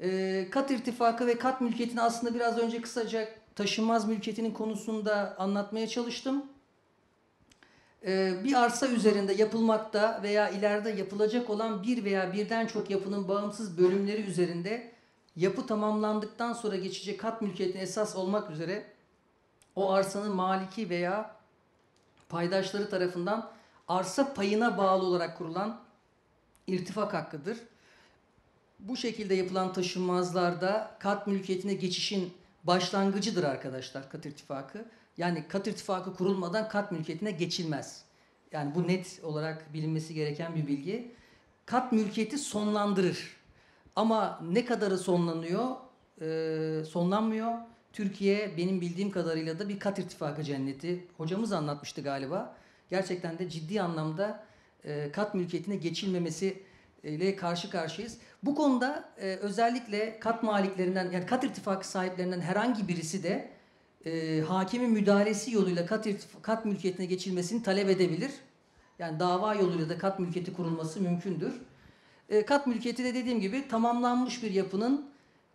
E, kat irtifakı ve kat mülkiyetini aslında biraz önce kısaca taşınmaz mülkiyetinin konusunda anlatmaya çalıştım. E, bir arsa üzerinde yapılmakta veya ileride yapılacak olan bir veya birden çok yapının bağımsız bölümleri üzerinde yapı tamamlandıktan sonra geçecek kat mülkiyetine esas olmak üzere o arsanın maliki veya paydaşları tarafından arsa payına bağlı olarak kurulan irtifak hakkıdır. Bu şekilde yapılan taşınmazlarda kat mülkiyetine geçişin başlangıcıdır arkadaşlar kat irtifakı. Yani kat irtifakı kurulmadan kat mülkiyetine geçilmez. Yani bu net olarak bilinmesi gereken bir bilgi. Kat mülkiyeti sonlandırır. Ama ne kadarı sonlanıyor? Ee, sonlanmıyor. Türkiye benim bildiğim kadarıyla da bir kat irtifakı cenneti. Hocamız anlatmıştı galiba. Gerçekten de ciddi anlamda e, kat mülkiyetine geçilmemesi ile karşı karşıyayız. Bu konuda e, özellikle kat maliklerinden yani kat irtifakı sahiplerinden herhangi birisi de e, hakimin müdahalesi yoluyla kat, irtif- kat mülkiyetine geçilmesini talep edebilir. Yani dava yoluyla da kat mülkiyeti kurulması mümkündür. E, kat mülkiyeti de dediğim gibi tamamlanmış bir yapının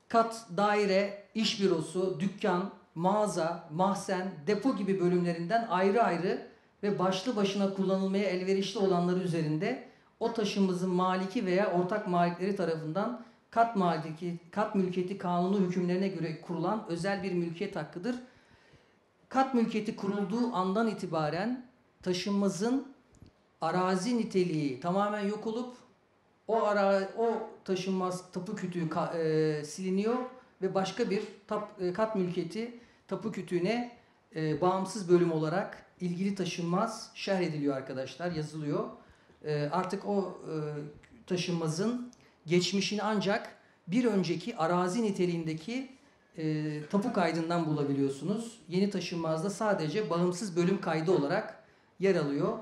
kat, daire, iş bürosu, dükkan, mağaza, mahzen, depo gibi bölümlerinden ayrı ayrı ve başlı başına kullanılmaya elverişli olanları üzerinde o taşımızın maliki veya ortak malikleri tarafından kat maliki, kat mülkiyeti kanunu hükümlerine göre kurulan özel bir mülkiyet hakkıdır. Kat mülkiyeti kurulduğu andan itibaren taşınmazın arazi niteliği tamamen yok olup o ara o taşınmaz tapu kütüğü ka- e, siliniyor ve başka bir tap, e, kat mülkiyeti tapu kütüğüne e, bağımsız bölüm olarak ilgili taşınmaz şerh ediliyor arkadaşlar yazılıyor. E, artık o e, taşınmazın geçmişini ancak bir önceki arazi niteliğindeki e, tapu kaydından bulabiliyorsunuz. Yeni taşınmazda sadece bağımsız bölüm kaydı olarak yer alıyor.